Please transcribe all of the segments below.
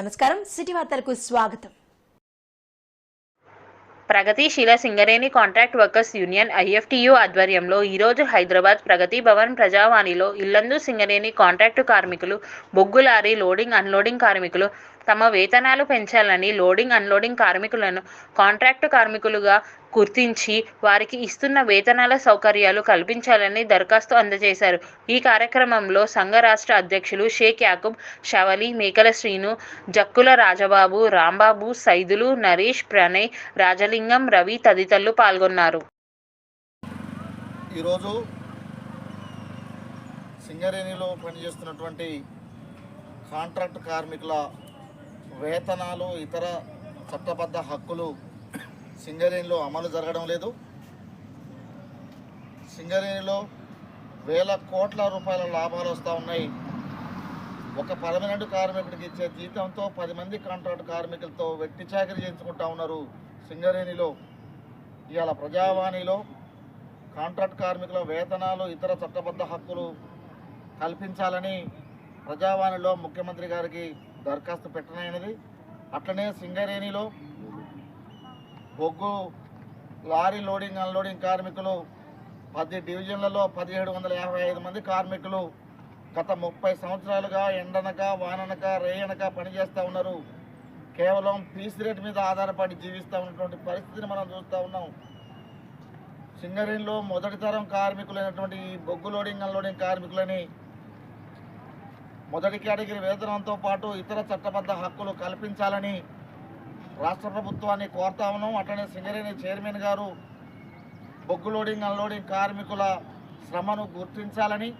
నమస్కారం. సిటీ వార్తలకు స్వాగతం. ప్రగతిశీల Singareni contract workers union IFTU ఆధ్వర్యంలో ఈరోజు హైదరాబాద్ ప్రగతి భవన్ ప్రజావాణిలో ఇల్లందు సింగరేణి కాంట్రాక్టు కార్మికులు బొగ్గు లారీ లోడింగ్ అన్లోడింగ్ కార్మికులు తమ వేతనాలు పెంచాలని లోడింగ్ అన్లోడింగ్ కార్మికులను కాంట్రాక్టు కార్మికులుగా గుర్తించి వారికి ఇస్తున్న వేతనాల సౌకర్యాలు కల్పించాలని దరఖాస్తు అందజేశారు. ఈ కార్యక్రమంలో సంఘ రాష్ట్ర అధ్యక్షులు షేక్ యాకూబ్ షవలి మేకల శ్రీను జక్కుల రాజబాబు రాంబాబు సైదులు నరేష్ ప్రణయ్ రాజలింగం రవి తదితరులు పాల్గొన్నారు. ఈరోజు సింగరేణిలో పనిచేస్తున్నటువంటి కాంట్రాక్ట్ కార్మికుల వేతనాలు ఇతర చట్టబద్ధ హక్కులు సింగరేణిలో అమలు జరగడం లేదు. సింగరేణిలో వేల కోట్ల రూపాయల లాభాలు వస్తూ ఉన్నాయి. ఒక పర్మనెంట్ కార్మికుడికి ఇచ్చే జీతంతో పది మంది కాంట్రాక్ట్ కార్మికులతో వెట్టి చాకరీ చేయించుకుంటా ఉన్నారు సింగరేణిలో. ఇవాళ ప్రజావాణిలో కాంట్రాక్ట్ కార్మికుల వేతనాలు ఇతర చట్టబద్ధ హక్కులు కల్పించాలని ప్రజావాణిలో ముఖ్యమంత్రి గారికి దరఖాస్తు పెట్టనైనది. అట్లనే సింగరేణిలో బొగ్గు లారీ లోడింగ్ అన్లోడింగ్ కార్మికులు పది డివిజన్లలో పదిహేడు వందల యాభై ఐదు మంది కార్మికులు గత ముప్పై సంవత్సరాలుగా ఎండనక వాననక రేయనక పనిచేస్తూ ఉన్నారు. కేవలం పీస్ రేట్ మీద ఆధారపడి జీవిస్తూ ఉన్నటువంటి పరిస్థితిని మనం చూస్తూ ఉన్నాం. సింగరేణిలో మొదటి తరం కార్మికులైనటువంటి ఈ బొగ్గు లోడింగ్ అన్లోడింగ్ కార్మికులని మొదటి కేటగిరీ వేతనంతో పాటు ఇతర చట్టబద్ధ హక్కులు కల్పించాలని రాష్ట్ర ప్రభుత్వాన్ని కోరుతా ఉన్నాం. అట్లనే సింగరేణి చైర్మన్ గారు బొగ్గు లోడింగ్ అన్లోడింగ్ కార్మికుల శ్రమను గుర్తించాలని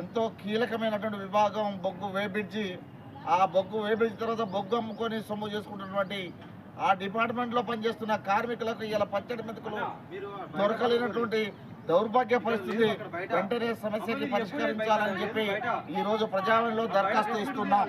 ఎంతో కీలకమైనటువంటి విభాగం బొగ్గు వేబిడ్జి ఆ బొగ్గు వేబిడ్జి తర్వాత బొగ్గు అమ్ముకొని సొమ్ము చేసుకుంటున్నటువంటి ఆ డిపార్ట్మెంట్లో పనిచేస్తున్న కార్మికులకు ఇలా పచ్చడి మెతుకులు దొరకలేనటువంటి దౌర్భాగ్య పరిస్థితి. వెంటనే సమస్యకి పరిష్కరించాలని చెప్పి ఈ రోజు ప్రజావాణిలో దరఖాస్తు ఇస్తున్నాం.